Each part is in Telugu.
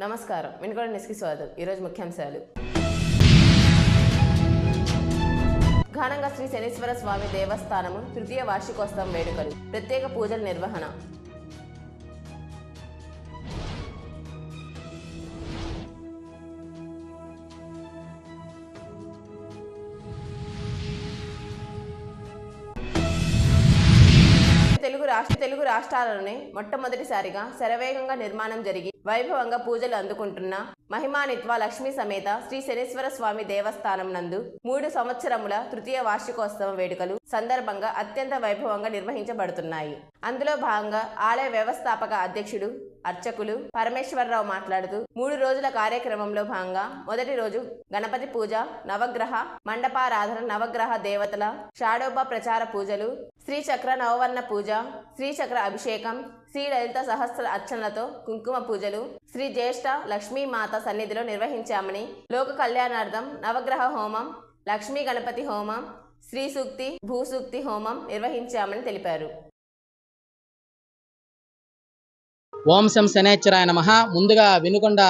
నమస్కారం. వినుకొండ నిస్కి స్వాగతం. ఈరోజు ముఖ్యాంశాలు. ఘనంగా శ్రీ శనీశ్వర స్వామి దేవస్థానము తృతీయ వార్షికోత్సవం వేడుకలు. ప్రత్యేక పూజల నిర్వహణ. తెలుగు రాష్ట్ర తెలుగు రాష్ట్రాలలోనే మొట్టమొదటిసారిగా శరవేగంగా నిర్మాణం జరిగి వైభవంగా పూజలు అందుకుంటున్న మహిమానిత్వ లక్ష్మీ సమేత శ్రీ శనేశ్వర స్వామి దేవస్థానం నందు మూడు సంవత్సరముల తృతీయ వార్షికోత్సవ వేడుకలు సందర్భంగా అత్యంత వైభవంగా నిర్వహించబడుతున్నాయి. అందులో భాగంగా ఆలయ వ్యవస్థాపక అధ్యక్షుడు అర్చకులు పరమేశ్వరరావు మాట్లాడుతూ మూడు రోజుల కార్యక్రమంలో భాగంగా మొదటి రోజు గణపతి పూజ నవగ్రహ మండపారాధన నవగ్రహ దేవతల షాడోబా ప్రచార పూజలు శ్రీచక్ర నవవర్ణ పూజ శ్రీచక్ర అభిషేకం శ్రీ లలిత సహస్ర అర్చనలతో కుంకుమ పూజలు శ్రీ జ్యేష్ఠ లక్ష్మీమాత సన్నిధిలో నిర్వహించామని లోక కళ్యాణార్థం నవగ్రహ హోమం లక్ష్మీ గణపతి హోమం శ్రీ సూక్తి భూసూక్తి హోమం నిర్వహించామని తెలిపారు. ఓం శం శనేశ్వరాయ నమ. ముందుగా వినుకొండ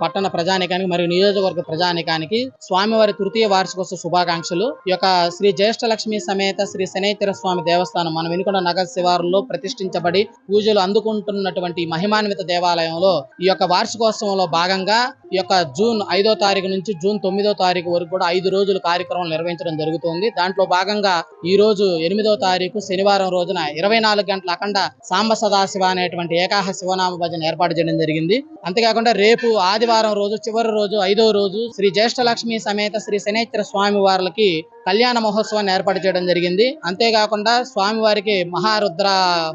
పట్టణ ప్రజానికానికి మరియు నియోజకవర్గ ప్రజానికానికి స్వామివారి తృతీయ వార్షికోత్సవ శుభాకాంక్షలు. ఈ యొక్క శ్రీ జ్యేష్ఠ లక్ష్మి సమేత శ్రీ శనేశ్వర స్వామి దేవస్థానం మన వినుకొండ నగర శివారులో ప్రతిష్ఠించబడి పూజలు అందుకుంటున్నటువంటి మహిమాన్విత దేవాలయంలో ఈ యొక్క వార్షికోత్సవంలో భాగంగా ఈ యొక్క జూన్ ఐదో తారీఖు నుంచి జూన్ తొమ్మిదో తారీఖు వరకు కూడా ఐదు రోజులు కార్యక్రమం నిర్వహించడం జరుగుతుంది. దాంట్లో భాగంగా ఈ రోజు ఎనిమిదో తారీఖు శనివారం రోజున ఇరవై నాలుగు గంటల అఖండ సాంబ సదాశివ అనేటువంటి ఏకాహ శివనామ భజన ఏర్పాటు చేయడం జరిగింది. అంతేకాకుండా రేపు ఆదివారం రోజు చివరి రోజు ఐదో రోజు శ్రీ జ్యేష్ఠ లక్ష్మి సమేత శ్రీ శనేశ్వర స్వామి వారికి కళ్యాణ మహోత్సవాన్ని ఏర్పాటు చేయడం జరిగింది. అంతేకాకుండా స్వామివారికి మహారుద్ర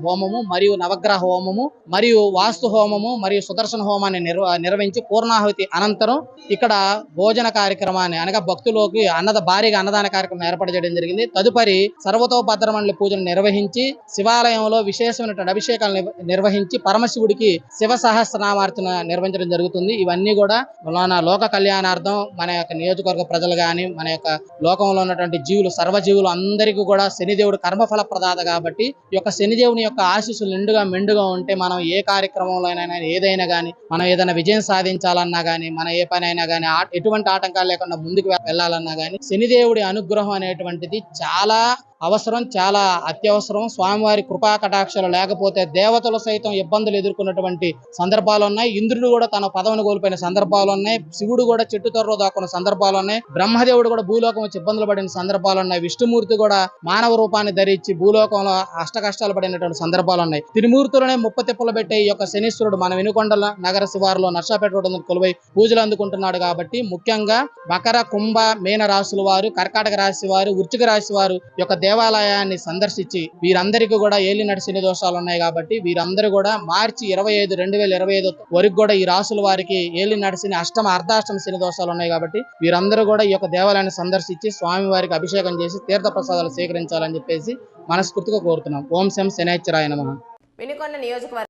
హోమము మరియు నవగ్రహ హోమము మరియు వాస్తు హోమము మరియు సుదర్శన హోమాన్ని నిర్వ నిర్వహించి పూర్ణాహుతి అనంతరం ఇక్కడ భోజన కార్యక్రమాన్ని అనగా భక్తులకి అన్నద భారీగా అన్నదాన కార్యక్రమం ఏర్పాటు చేయడం జరిగింది. తదుపరి సర్వతోభద్రమండలి పూజను నిర్వహించి శివాలయంలో విశేషమైనటువంటి అభిషేకాలు నిర్వహించి పరమశివుడికి శివ సహస్రనామార్చన నిర్వహించడం జరుగుతుంది. ఇవన్నీ కూడా మన లోక కళ్యాణార్థం మన యొక్క నియోజకవర్గ ప్రజలు కానీ మన యొక్క లోకంలో ఉన్నటువంటి జీవులు సర్వజీవులు అందరికీ కూడా శనిదేవుడు కర్మఫల ప్రదాత కాబట్టి ఈ యొక్క శనిదేవుని యొక్క ఆశీస్సులు నిండుగా మెండుగా ఉంటే మనం ఏ కార్యక్రమంలో అయినా ఏదైనా కానీ మనం ఏదైనా విజయం సాధించాలన్నా కానీ మన ఏ పని అయినా కానీ ఎటువంటి ఆటంకాలు లేకుండా ముందుకు వెళ్ళాలన్నా కానీ శనిదేవుడి అనుగ్రహం అనేటువంటిది చాలా అవసరం చాలా అత్యవసరం. స్వామివారి కృపా కటాక్షలు లేకపోతే దేవతలు సైతం ఇబ్బందులు ఎదుర్కొన్నటువంటి సందర్భాలు ఉన్నాయి. ఇంద్రుడు కూడా తన పదవిని కోల్పోయిన సందర్భాలు ఉన్నాయి. శివుడు కూడా చెట్టు త్వరలో దాక్కున్న సందర్భాలు ఉన్నాయి. బ్రహ్మదేవుడు కూడా భూలోకం వచ్చి ఇబ్బందులు పడిన సందర్భాలు ఉన్నాయి. విష్ణుమూర్తి కూడా మానవ రూపాన్ని ధరించి భూలోకంలో అష్ట కష్టాలు పడినటువంటి సందర్భాలు ఉన్నాయి. తిరుమూర్తులనే ముప్ప తిప్పలు పెట్టే ఈ యొక్క శనీశ్వరుడు మన వినుకొండల నగర శివారులో నర్సాపేట రోడ్డు కొలువై పూజలు అందుకుంటున్నాడు కాబట్టి ముఖ్యంగా మకర కుంభ మీన రాశుల వారు కర్కాటక రాశి వారు వృచ్చిక రాశి వారు యొక్క దేవాలయాన్ని సందర్శించి వీరందరికీ కూడా ఏలినటి శని దోషాలు ఉన్నాయి కాబట్టి వీరందరూ కూడా మార్చి ఇరవై ఐదు రెండు వేల ఇరవై ఐదు వరకు కూడా ఈ రాసుల వారికి ఏలినటి శని అష్టమ అర్ధాష్టమ శని దోషాలు ఉన్నాయి కాబట్టి వీరందరూ కూడా ఈ యొక్క దేవాలయాన్ని సందర్శించి స్వామి వారికి అభిషేకం చేసి తీర్థ ప్రసాదాలు స్వీకరించాలని చెప్పేసి మనస్ఫూర్తిగా కోరుతున్నాం. ఓం శం శనేశ్వరాయ నమః. వినుకొండ నియోజకవర్గం